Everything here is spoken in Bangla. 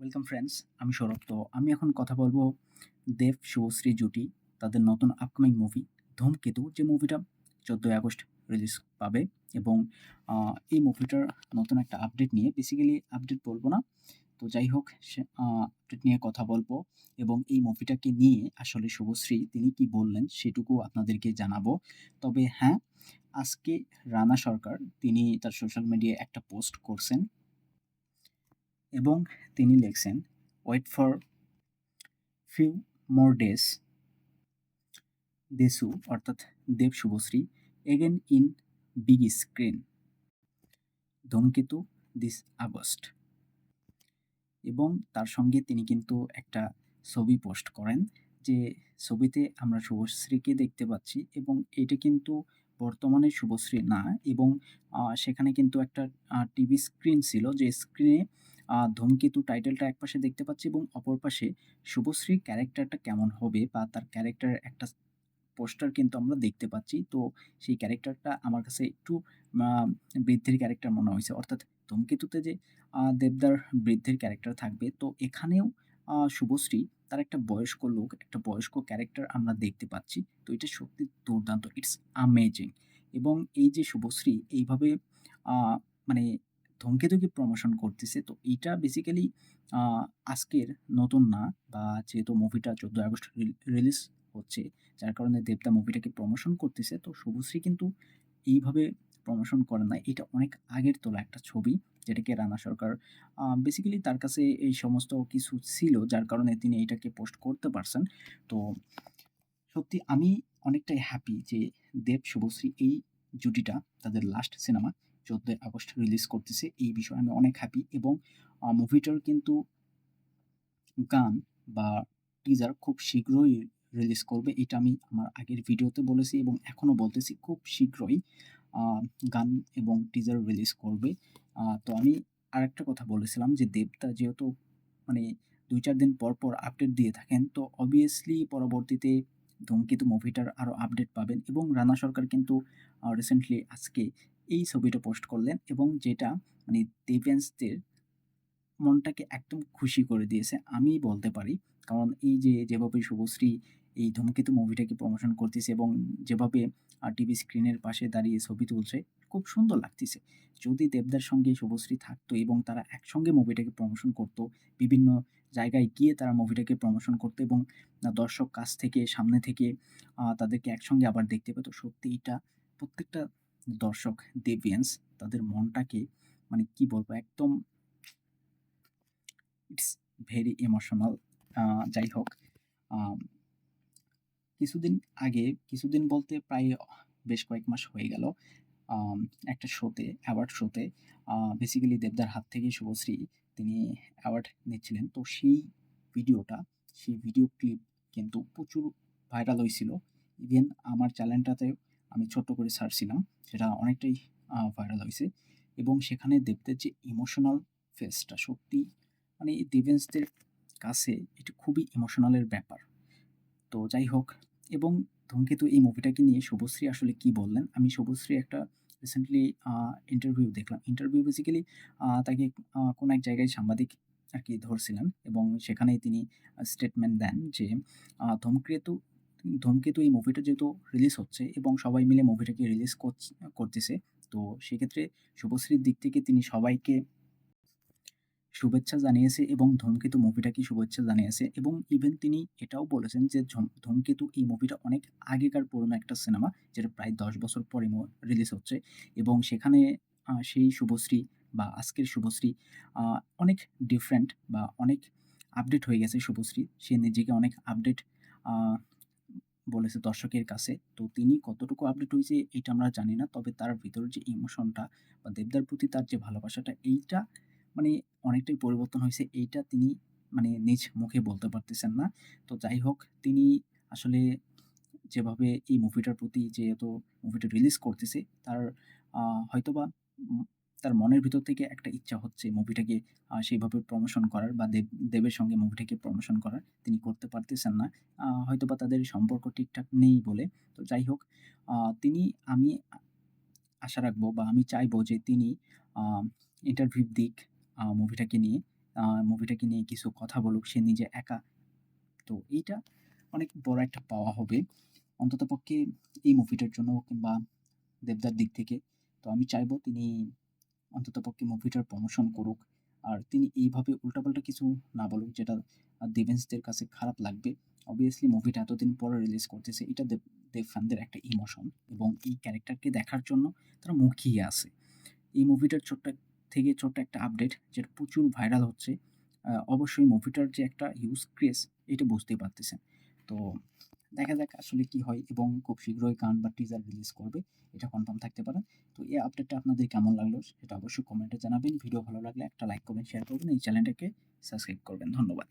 ওয়েলকাম ফ্রেন্ডস আমি সৌরভ। তো আমি এখন কথা বলব দেব শুভশ্রী জুটি, তাদের নতুন আপকামিং মুভি ধূমকেতু, যে মুভিটা চোদ্দোই আগস্ট রিলিজ পাবে এবং এই মুভিটার নতুন একটা আপডেট নিয়ে বেসিক্যালি আপডেট বলব না। তো যাই হোক, সে আপডেট নিয়ে কথা বলব এবং এই মুভিটাকে নিয়ে আসলে শুভশ্রী তিনি কি বললেন সেটুকু আপনাদেরকে জানাব। তবে হ্যাঁ আজকে রানা সরকার, তিনি তার সোশ্যাল মিডিয়ায় একটা পোস্ট করছেন। এবং তিনি লেখছেন wait for few more days Deshu অর্থাৎ Dev Subhashree again in big screen Dhumketu this August এবং তার সঙ্গে তিনি কিন্তু একটা ছবি পোস্ট করেন, যে ছবিতে আমরা শুভশ্রীকে দেখতে পাচ্ছি এবং এটা কিন্তু বর্তমানে শুভশ্রী না এবং সেখানে কিন্তু একটা টিভি স্ক্রিন ছিল, যে স্ক্রিনে ধূমকেতু টাইটেলটা একপাশে দেখতে পাচ্ছি এবং অপর পাশে শুভশ্রীর ক্যারেক্টারটা কেমন হবে বা তার ক্যারেক্টার একটা পোস্টার কিন্তু আমরা দেখতে পাচ্ছি। তো সেই ক্যারেক্টারটা আমার কাছে একটু বৃদ্ধির ক্যারেক্টার মনে হয়েছে। অর্থাৎ ধূমকেতুতে যে দেবদার বৃদ্ধির ক্যারেক্টার থাকবে, তো এখানেও শুভশ্রী তার একটা বয়স্ক লোক, একটা বয়স্ক ক্যারেক্টার আমরা দেখতে পাচ্ছি। তো এটা সত্যি দুর্দান্ত। ইটস আমেজিং এবং এই যে শুভশ্রী, এইভাবে মানে ধূমকেতুকে প্রমোশন করতেছে। তো এইটা বেসিক্যালি আজকের নতুন না বা যেহেতু মুভিটা চোদ্দোই আগস্ট রিলিজ হচ্ছে, যার কারণে দেবদা মুভিটাকে প্রমোশন করতেছে। তো শুভশ্রী কিন্তু এইভাবে প্রমোশন করে না এটা অনেক আগের তোলা একটা ছবি, যেটাকে রানা সরকার বেসিক্যালি তার কাছে এই সমস্ত কিছু ছিল, যার কারণে তিনি এটাকে পোস্ট করতে পারছেন। তো সত্যি আমি অনেকটাই হ্যাপি যে দেব শুভশ্রী এই জুটিটা, তাদের লাস্ট সিনেমা চোদ্দোই আগস্ট রিলিজ করতেছে। এই বিষয়ে আমি অনেক হ্যাপি এবং মুভিটার কিন্তু গান বা টিজার খুব শীঘ্রই রিলিজ করবে। এটা আমি আমার আগের ভিডিওতে বলেছি এবং এখনও বলতেছি খুব শীঘ্রই গান এবং টিজার রিলিজ করবে। তো আমি আরেকটা কথা বলেছিলাম যে দেবতা যেহেতু মানে দুই চার দিন পর পর আপডেট দিয়ে থাকেন, তো অবভিয়াসলি পরবর্তীতে ধূমকেতু মুভিটার আরও আপডেট পাবেন এবং রানা সরকার কিন্তু রিসেন্টলি আজকে এই ছবিটা পোস্ট করলেন এবং যেটা মানে দেবেন্সদের মনটাকে একদম খুশি করে দিয়েছে আমি বলতে পারি। কারণ এই যে যেভাবে শুভশ্রী এই ধূমকেতু মুভিটাকে প্রমোশন করতেছে এবং যেভাবে আর টিভি স্ক্রিনের পাশে দাঁড়িয়ে ছবি তুলছে, খুব সুন্দর লাগতেছে। যদি দেবদার সঙ্গে শুভশ্রী থাকতো এবং তারা একসঙ্গে মুভিটাকে প্রমোশন করতো, বিভিন্ন জায়গায় গিয়ে তারা মুভিটাকে প্রমোশন করতো এবং দর্শক কাছ থেকে, সামনে থেকে তাদেরকে একসঙ্গে আবার দেখতে পেতো, সত্যি এটা প্রত্যেকটা দর্শক দেবিয়ান্স তাদের মনটাকে মানে কি বলব, একদম ইটস ভেরি ইমোশনাল যাই হোক কিছুদিন আগে, কিছুদিন বলতে প্রায় বেশ কয়েক মাস হয়ে গেল একটা শোতে অ্যাওয়ার্ড শোতে বেসিক্যালি দেবদার হাত থেকে শুভশ্রী তিনি অ্যাওয়ার্ড নিচ্ছিলেন। তো সেই ভিডিওটা, সেই ভিডিও ক্লিপ কিন্তু প্রচুর ভাইরাল হয়েছিল। ইভেন আমার চ্যানেলটাতে আমি ছোট্ট করে ছাড়ছিলাম সেটা অনেকটাই ভাইরাল হয়েছে এবং সেখানে দেবদের যে ইমোশনাল ফেসটা সত্যি মানে দেবেন্সদের কাছে এটা খুবই ইমোশনালের ব্যাপার। তো যাই হোক, এবং ধূমকেতু এই মুভিটাকে নিয়ে শুভশ্রী আসলে কি বললেন? আমি শুভশ্রী একটা রিসেন্টলি ইন্টারভিউ দেখলাম। ইন্টারভিউ বেসিক্যালি তাকে কোনো এক জায়গায় সাংবাদিক আর কি ধরছিলেন এবং সেখানেই তিনি স্টেটমেন্ট দেন যে ধূমকেতু ধূমকেতু এই মুভিটা যেহেতু রিলিজ হচ্ছে এবং সবাই মিলে মুভিটাকে রিলিজ করতেছে, তো সেক্ষেত্রে শুভশ্রীর দিক থেকে তিনি সবাইকে শুভেচ্ছা জানিয়েছে এবং ধূমকেতু মুভিটাকে শুভেচ্ছা জানিয়েছে এবং ইভেন তিনি এটাও বলেছেন যে ধূমকেতু এই মুভিটা অনেক আগেকার পুরনো একটা সিনেমা যেটা প্রায় দশ বছর পরে রিলিজ হচ্ছে এবং সেখানে সেই শুভশ্রী বা আজকের শুভশ্রী অনেক ডিফারেন্ট বা অনেক আপডেট হয়ে গেছে শুভশ্রী। সে নিজেকে অনেক আপডেট বলেছে দর্শকের কাছে। তো তিনি কতটুকু আপডেট হয়েছে এটা আমরা জানি না, তবে তার ভিতর যে ইমোশনটা বা দেবদার প্রতি তার যে ভালোবাসাটা, এইটা মানে অনেকটাই পরিবর্তন হয়েছে, এইটা তিনি মানে নিজ মুখে বলতে পারতেছেন না। তো যাই হোক, তিনি আসলে যেভাবে এই মুভিটার প্রতি যেহেতু মুভিটা রিলিজ করতেছে, তার হয়তোবা তার মনের ভিতর থেকে একটা ইচ্ছা হচ্ছে মুভিটাকে সেইভাবে প্রমোশন করার বা দেব, দেবের সঙ্গে মুভিটাকে প্রমোশন করার তিনি করতে পারতেছেন না হয়তো বা তাদের সম্পর্ক ঠিকঠাক নেই বলে তো যাই হোক তিনি, আমি আশা রাখব বা আমি চাইব যে তিনি ইন্টারভিউ দিক মুভিটাকে নিয়ে মুভিটাকে নিয়ে কিছু কথা বলুক, সে নিজে একা। তো এইটা অনেক বড় একটা পাওয়া হবে। অন্ততপক্ষে এই মুভিটার জন্য কিংবা দেবদার দিক থেকে। তো আমি চাইব তিনি অন্ততপক্ষে মুভিটার প্রমোশন করুক। আর তিনি এইভাবে উল্টাপাল্টা কিছু না বলুক, যেটা দেবেন্সদের কাছে খারাপ লাগবে। অবভিয়াসলি মুভিটা এতদিন পরে রিলিজ করতেছে। এটা দেব ফ্যানদের একটা ইমোশন এবং এই ক্যারেক্টারকে দেখার জন্য তারা মুখিয়ে আছে। এই মুভিটার ছোট্ট থেকে ছোট্ট একটা আপডেট যেটা প্রচুর ভাইরাল হচ্ছে। অবশ্যই মুভিটার যে একটা হিউজ ক্রেজ এটা বুঝতেই পারতেছেন। তো দেখা যাক আসলে কি হয় এবং খুব শীঘ্রই গান বা টিজার রিলিজ করবে। এটা কনফার্ম থাকতে পারে তো এই আপডেটটা আপনাদের কেমন লাগল সেটা অবশ্যই কমেন্টে জানাবেন। ভিডিও ভালো লাগলে একটা লাইক করবেন, শেয়ার করবেন। এই চ্যানেলটাকে সাবস্ক্রাইব করবেন। ধন্যবাদ।